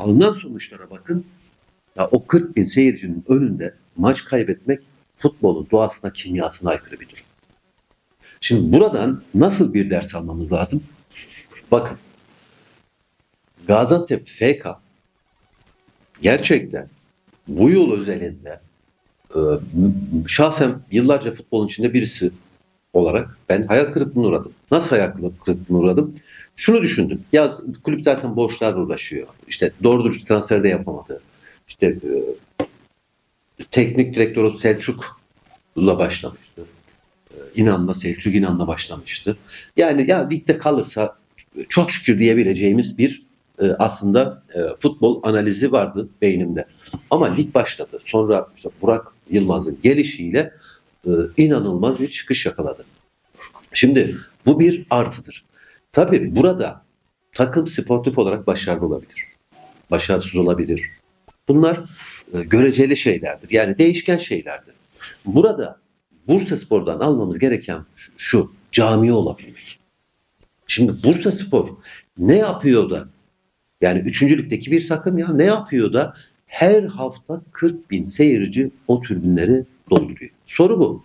alınan sonuçlara bakın. Ya o 40 bin seyircinin önünde maç kaybetmek futbolun doğasına, kimyasına aykırı bir durum. Şimdi buradan nasıl bir ders almamız lazım? Bakın. Gaziantep FK gerçekten bu yıl özelinde e, şahsen yıllarca futbolun içinde birisi olarak ben hayal kırıklığına uğradım. Nasıl hayal kırıklığına uğradım? Şunu düşündüm. Ya kulüp zaten borçlarla uğraşıyor. İşte doğru dürüst transfer de yapamadı. İşte e, teknik direktörü Selçuk'la başlamıştı. E, İnan'la Selçuk İnan'la başlamıştı. Yani ya ligde kalırsa çok şükür diyebileceğimiz bir e, aslında e, futbol analizi vardı beynimde. Ama lig başladı. Sonra işte Burak Yılmaz'ın gelişiyle e, inanılmaz bir çıkış yakaladı. Şimdi bu bir artıdır. Tabii burada takım sportif olarak başarılı olabilir. Başarısız olabilir. Bunlar e, göreceli şeylerdir. Yani değişken şeylerdir. Burada Bursa Spor'dan almamız gereken şu, cami olabilmek. Şimdi Bursa Spor ne yapıyor da yani üçüncülükteki bir takım ya ne yapıyor da her hafta 40 bin seyirci o tribünleri dolduruyor. Soru bu.